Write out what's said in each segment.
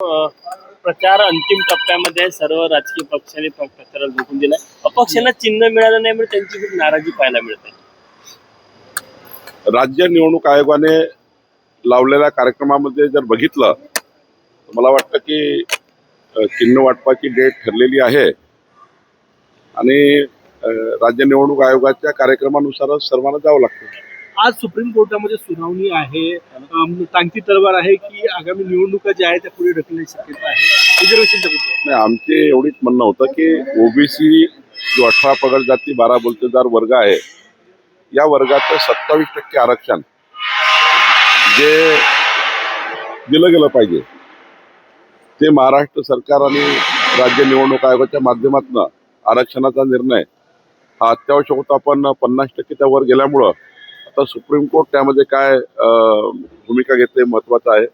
प्रचार अंतिम टप्प्यामध्ये सर्व राजकीय पक्षांनी प्रचाराला झोकून दिलाय. अपक्षांना चिन्ह मिळालं नाही म्हणजे त्यांची खूप नाराजी पाहायला मिळते. राज्य निवडणूक आयोगाने लावलेल्या कार्यक्रमामध्ये जर बघितलं तर मला वाटतं की चिन्ह वाटपाची डेट ठरलेली आहे. आणि राज्य निवडणूक आयोगाच्या कार्यक्रमानुसारच सर्वांना जावं लागतं. आज सुप्रीम कोर्टामध्ये सुनावणी आहे. टांगती तलवार आहे की आगामी निवडणुका ज्या आहेत त्या पुढे ढकलण्याची शक्यता आहे. आमचे एवढीच म्हणणं होतं की ओबीसी जो अठरा पगड जाती बारा बोलतेदार वर्ग आहे या वर्गाचं सत्तावीस टक्के आरक्षण जे दिलं गेलं पाहिजे ते महाराष्ट्र सरकार आणि राज्य निवडणूक आयोगाच्या माध्यमातून आरक्षणाचा निर्णय हा अत्यावश्यक होता पण पन्नास टक्के वर गेल्यामुळं आता सुप्रीम कोर्ट त्यामध्ये काय भूमिका घेते महत्वाचं आहे.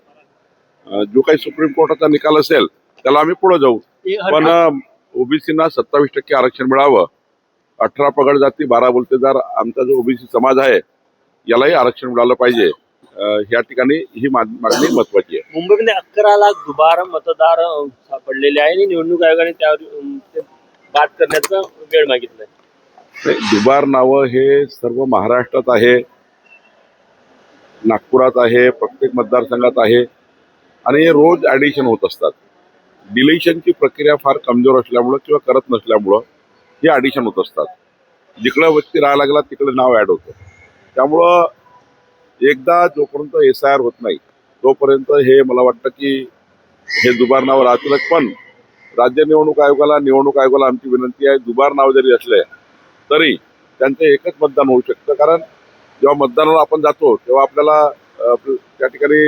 जो काही सुप्रीम कोर्टाचा निकाल असेल त्याला आम्ही पुढे जाऊ. पण ओबीसीना सत्तावीस टक्के आरक्षण मिळावं अठरा पगड जाती बारा बोलतेदार आमचा जो ओबीसी समाज आहे यालाही आरक्षण मिळालं पाहिजे. या ठिकाणी ही मागणी महत्वाची आहे. मुंबईमध्ये अकरा लाख दुबार मतदार सापडलेले आहे आणि निवडणूक आयोगाने त्यावर अम, ते बाद करण्याचा वेळ मागितलाय. दुबार नावं हे सर्व महाराष्ट्रात आहे. नागपुरात आहे प्रत्येक मतदारसंघात आहे. आणि हे रोज ॲडिशन होत असतात. डिलेशनची प्रक्रिया फार कमजोर असल्यामुळं किंवा करत नसल्यामुळं हे ॲडिशन होत असतात. जिकडं व्यक्ती राहायला लागला तिकडे नाव ॲड होतं. त्यामुळं एकदा जोपर्यंत एस आय आर होत नाही तोपर्यंत हे मला वाटतं की हे दुबार नाव राहतीलच. पण राज्य निवडणूक आयोगाला निवडणूक आयोगाला आमची विनंती आहे दुबार नाव जरी असले तरी त्यांचं एकच मतदान होऊ शकतं. कारण जेव्हा मतदानाला आपण जातो तेव्हा आपल्याला त्या ठिकाणी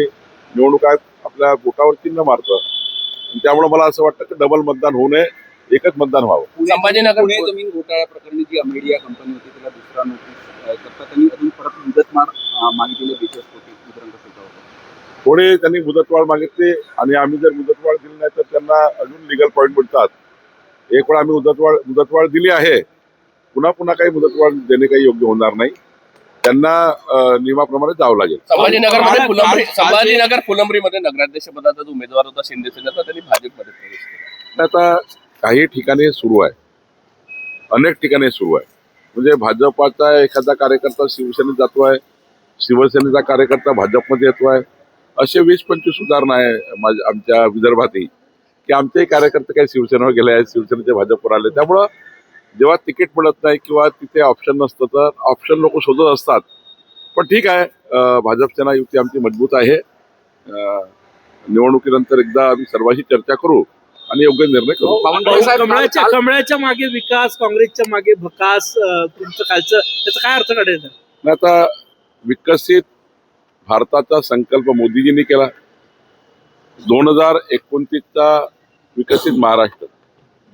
निवडणूक आयोग आपल्या बोटावर चिन्ह मारतं. आणि त्यामुळे मला असं वाटतं की डबल मतदान होऊ नये एकच मतदान व्हावं. संभाजीनगर पुणे जमीन घोटाळा प्रकरणी जी अमेरिया कंपनी होती तिला दुसरा नोटीस करता त्यांनी अजून परत मुदतवाढ मागितलेले होतं थोडे त्यांनी मुदतवाढ मागितली आणि आम्ही जर मुदतवाढ दिली नाही तर त्यांना अजून लिगल पॉईंट मिळतात. एक वेळा आम्ही मुदतवाढ मुदतवाढ दिली आहे. पुन्हा पुन्हा काही मुदतवाढ देणे काही योग्य होणार नाही. त्यांना नियमाप्रमाणे जावं लागेल. संभाजीनगर संभाजीनगर फुलंब्री मध्ये नगराध्यक्ष पदाचा उमेदवार होता शिंदे सेनेचा त्यांनी भाजपमध्ये प्रवेश केला. आता काही ठिकाणी सुरू आहे. अनेक ठिकाणी सुरू आहे. म्हणजे भाजपाचा एखादा कार्यकर्ता शिवसेनेत जातो आहे शिवसेनेचा कार्यकर्ता भाजपमध्ये येतो आहे. असे वीस पंचवीस उदाहरणं आहे माझ्या आमच्या विदर्भातही. की आमचेही कार्यकर्ते काही शिवसेनेवर गेले आहेत शिवसेनेचे भाजपवर आले त्यामुळं जेव्हा तिकीट मिळत नाही किंवा तिथे ऑप्शन नसतं तर ऑप्शन लोक शोधत असतात. पण ठीक आहे अं, भाजप सेना युती आमची मजबूत आहे. निवडणुकीनंतर एकदा आम्ही सर्वांशी चर्चा करू आणि योग्य निर्णय करू. बावनकुळे साहेब, कमळाच्या कमळाच्या मागे विकास काँग्रेसच्या मागे भकास तुमचं कालचं त्याचा काय अर्थ काढायचा आता विकसित भारताचा संकल्प मोदीजींनी केला. दोन हजार एकोणतीसचा विकसित महाराष्ट्र.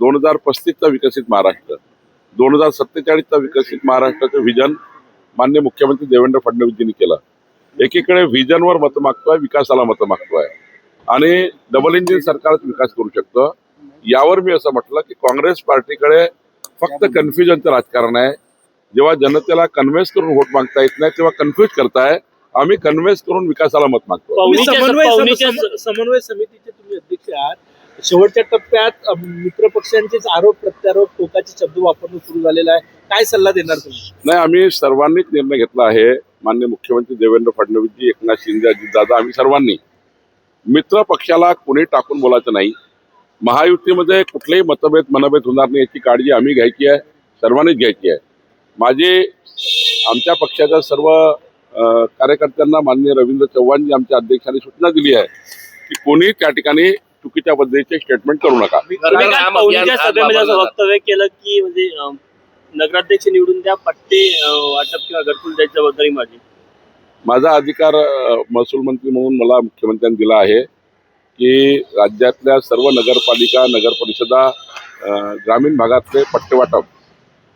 दोन हजार पस्तीसचा विकसित महाराष्ट्र. दोन हजार सत्तेचाळीसचा विकसित महाराष्ट्राचं व्हिजन मान्य मुख्यमंत्री देवेंद्र फडणवीसजींनी केलं. एकीकडे व्हिजनवर मतं मागतोय विकासाला मतं मागतोय. आणि डबल इंजिन सरकारच विकास करू शकतं. यावर मी असं म्हटलं की काँग्रेस पार्टीकडे फक्त कन्फ्युजनचं राजकारण आहे. जेव्हा जनतेला कन्व्हेन्स करून वोट मागता येत नाही तेव्हा कन्फ्युज करताय. आम्ही कन्व्हेन्स करून विकासाला मत मागतो समन्वय समितीचे तुम्ही अध्यक्ष आहात. शेवटच्या टप्प्यात मित्रपक्षांचेच आरोप प्रत्यारोप टोकाचे शब्द वापरणं सुरू झालेलं आहे. काय सल्ला देणार तुम्ही? नाही आम्ही सर्वांनीच निर्णय घेतला आहे. मान्य मुख्यमंत्री देवेंद्र फडणवीसजी एकनाथ शिंदे अजितदादा आम्ही सर्वांनी मित्र पक्षाला कोणी टाकून बोलायचं नाही. महायुतीमध्ये कुठलेही मतभेद मनभेद होणार नाही याची काळजी आम्ही घ्यायची आहे. सर्वांनीच घ्यायची आहे. माझे आमच्या पक्षाच्या सर्व कार्यकर्त्यांना मान्य रवींद्र चव्हाणजी आमच्या अध्यक्षांनी सूचना दिली आहे की कोणी त्या ठिकाणी चुकीच्या पद्धतीचे स्टेटमेंट करू नका. वक्तव्य केलं की म्हणजे नगराध्यक्ष निवडून द्या पट्टे वाटप किंवा घरकुल द्यायची जबाबदारी माझी. माझा अधिकार महसूल मंत्री म्हणून मला मुख्यमंत्र्यांनी दिला आहे की राज्यातल्या सर्व नगरपालिका नगर परिषदा ग्रामीण भागातले पट्टेवाटप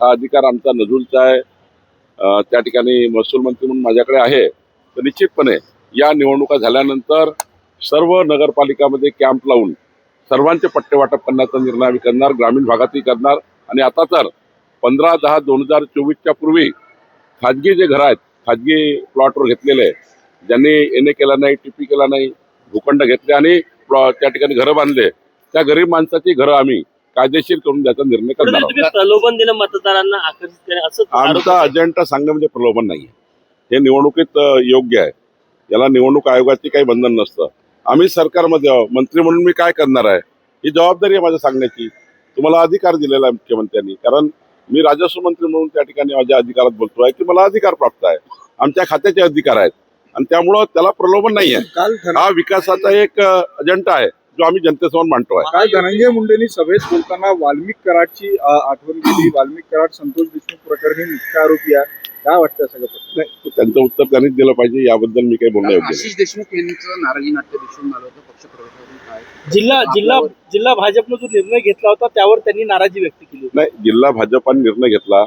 हा अधिकार आमचा नजूलचा आहे. त्या ठिकाणी महसूल मंत्री म्हणून माझ्याकडे आहे. तर निश्चितपणे या निवडणुका झाल्यानंतर सर्व नगरपालिकामध्ये कॅम्प लावून सर्वांचे पट्टे वाटप करण्याचा निर्णय आम्ही करणार ग्रामीण भागातही करणार. आणि आता तर पंधरा दहा दोन हजार चोवीसच्या पूर्वी खाजगी जे घर आहेत खाजगी प्लॉटवर घेतलेले ज्यांनी एन ए केला नाही टी पी केला नाही भूखंड घेतले आणि त्या ठिकाणी घरं बांधले त्या गरीब माणसाची घरं आम्ही कायदेशीर करून द्यायचा निर्णय करणार आहोत. प्रलोभन दिलं मतदारांना आकर्षित आमचा अजेंडा सांगणं म्हणजे प्रलोभन नाही हे निवडणुकीत योग्य आहे. याला निवडणूक आयोगाचे काही बंधन नसतं. आम्ही सरकारमध्ये आहोत. मंत्री म्हणून मी काय करणार आहे? ही जबाबदारी आहे माझ्या सांगण्याची. तुम्हाला अधिकार दिलेला आहे मुख्यमंत्र्यांनी. कारण मी राजस्व मंत्री म्हणून त्या ठिकाणी माझ्या अधिकारात बोलतो आहे की मला अधिकार प्राप्त आहे. आमच्या खात्याचे अधिकार आहेत. आणि त्यामुळं त्याला प्रलोभन नाही आहे. हा विकासाचा एक अजेंडा आहे जो आम्ही जनतेसमोर मांडतो आहे. काल धनंजय मुंडेंनी सभेत बोलताना वाल्मिक कराडची आठवण केली. वाल्मिक कराड संतोष देशमुख प्रकरणी मुख्य आरोपी आहे. काय वाटतं सगळं? नाही, त्यांचं उत्तर त्यांनीच दिलं पाहिजे याबद्दल मी काही बोलणं योग्य नाही. आशिष देशमुख यांचं नाराजी नाट्य दिसून आलं होतं पक्षप्रवेशावरून काय? जिल्हा जिल्हा जिल्हा भाजपनं जो निर्णय घेतला होता त्यावर त्यांनी नाराजी व्यक्त केली होती. नाही जिल्हा भाजपाने निर्णय घेतला.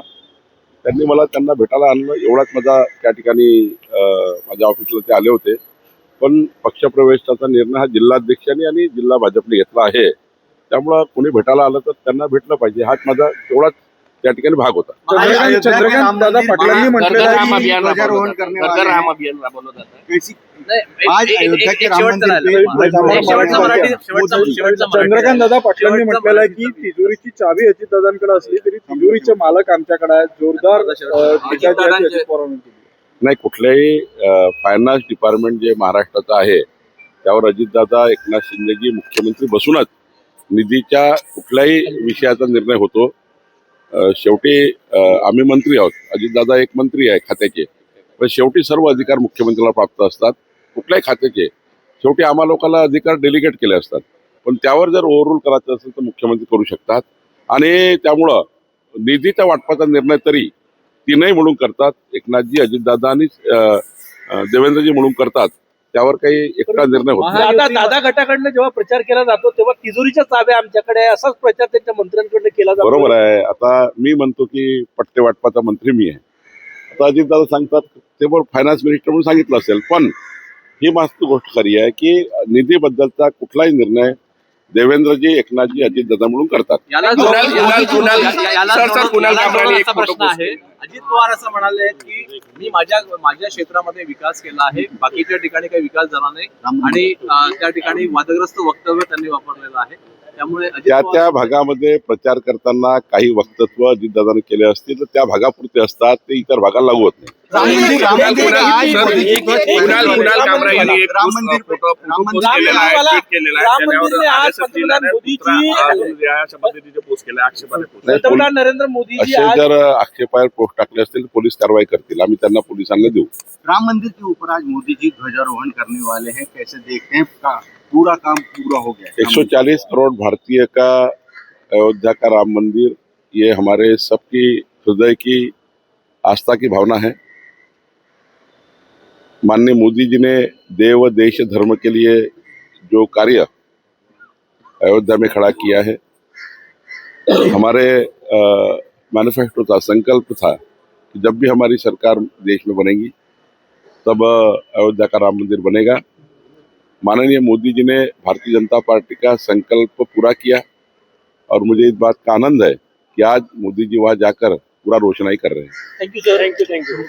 त्यांनी मला त्यांना भेटायला आणलं एवढाच माझा त्या ठिकाणी अं, माझ्या ऑफिसला ते आले होते. पण पक्षप्रवेशाचा निर्णय हा जिल्हाध्यक्षांनी आणि जिल्हा भाजपने घेतला आहे. त्यामुळं कोणी भेटायला आलं तर त्यांना भेटलं पाहिजे. हाच माझा तेवढाच त्या ठिकाणी भाग होता. चंद्रकांत दादा पाटलांनी म्हटलेलं आहे की तिजोरीची चावी अजितदादांकडे असली तरी तिजोरीचे मालक आमच्याकडे आहेत जोरदार अजित नाही कुठल्याही फायनान्स डिपार्टमेंट जे महाराष्ट्राचं आहे त्यावर अजितदादा एकनाथ शिंदेजी मुख्यमंत्री बसूनच निधीच्या कुठल्याही विषयाचा निर्णय होतो. शेवटी आम्ही मंत्री आहोत. अजितदादा एक मंत्री आहे खात्याचे. पण शेवटी सर्व अधिकार मुख्यमंत्र्याला प्राप्त असतात. कुठल्याही खात्याचे. शेवटी आम्हा लोकांना अधिकार डेलिगेट केले असतात. पण त्यावर जर ओव्हररूल करायचं असेल तर मुख्यमंत्री करू शकतात. आणि त्यामुळं निधीच्या वाटपाचा निर्णय तरी तीनही म्हणून करतात. एकनाथजी अजितदादा आणि देवेंद्रजी म्हणून करतात. त्यावर काही एकटा निर्णय होत नाही दादा गटाकडनं जेव्हा प्रचार केला जातो तेव्हा तिजोरीच्या चाव्या आमच्याकडे आहे. असाच प्रचार त्यांच्या मंत्र्यांकडनं केला जातो. बरोबर आहे. आता मी म्हणतो की पट्टे वाटपाचा मंत्री मी आहे. आता अजितदादा सांगतात ते पण फायनान्स मिनिस्टर म्हणून सांगितलं असेल. पण ही मास्त गोष्ट खरी आहे की निधीबद्दलचा कुठलाही निर्णय देवेंद्रजी एकनाथजी अजितदादा म्हणून करतात. याला कुणाल- कुणाल- सर, सर, कुणाल कामराने एक फोटो आहे. अजित पवार असं म्हणाले आहेत की मी माझ्या माझ्या क्षेत्रामध्ये विकास केला आहे. बाकीच्या ठिकाणी काही विकास झाला नाही. आणि त्या ठिकाणी वादग्रस्त वक्तव्य त्यांनी वापरलेलं आहे. त्यामुळे त्या त्या भागामध्ये प्रचार करताना काही वक्तत्व अजितदादाने केले असतील तर त्या भागापुरते असतात ते इतर भागाला लागू होत नाही. राम मंदिर राम मंदिर का आज सर, मोदी जी को- कुणाल कुणाल कामरा यांनी एक राम पोस्ट- मंदिर पे- फोटो- राम पोस्ट मंदिर केलेला आहे, राम ट्विट केलेला आहे. राम त्याच्यावर मंदिरने आज RSS लिहिलेलं आहे, पंतप्रधान पुत्रा, मोदीजी- आ, अशा पद्धतीचे पोस्ट केले आक्षेपाने पोस्ट नाही, पंतप्रधान नरेंद्र मोदीजी असे आज जर आक्षेपायर पोस्ट टाकले असतील तर पोलीस कारवाई करतील. आम्ही त्यांना पोलिसांना देऊ. राम मंदिर के ऊपर आज मोदी जी ध्वजारोहण करने वाले हैं कैसे देखते हैं का पूरा काम पूरा हो गया है। 140 करोड़ भारतीय का अयोध्या का राम मंदिर, ये हमारे सबकी हृदय की आस्था की भावना है माननीय मोदी जी ने देव, देश, धर्म के लिए जो कार्य अयोध्या में खड़ा किया है, हमारे मैनिफेस्टो था संकल्प था कि जब भी हमारी सरकार देश में बनेगी, तब अयोध्या का राम मंदिर बनेगा माननीय मोदी जी ने भारतीय जनता पार्टी का संकल्प पूरा किया और मुझे इस बात का आनंद है कि आज मोदी जी वहाँ जाकर पूरा रोशनाई कर रहे हैं thank you sir you thank you आहे.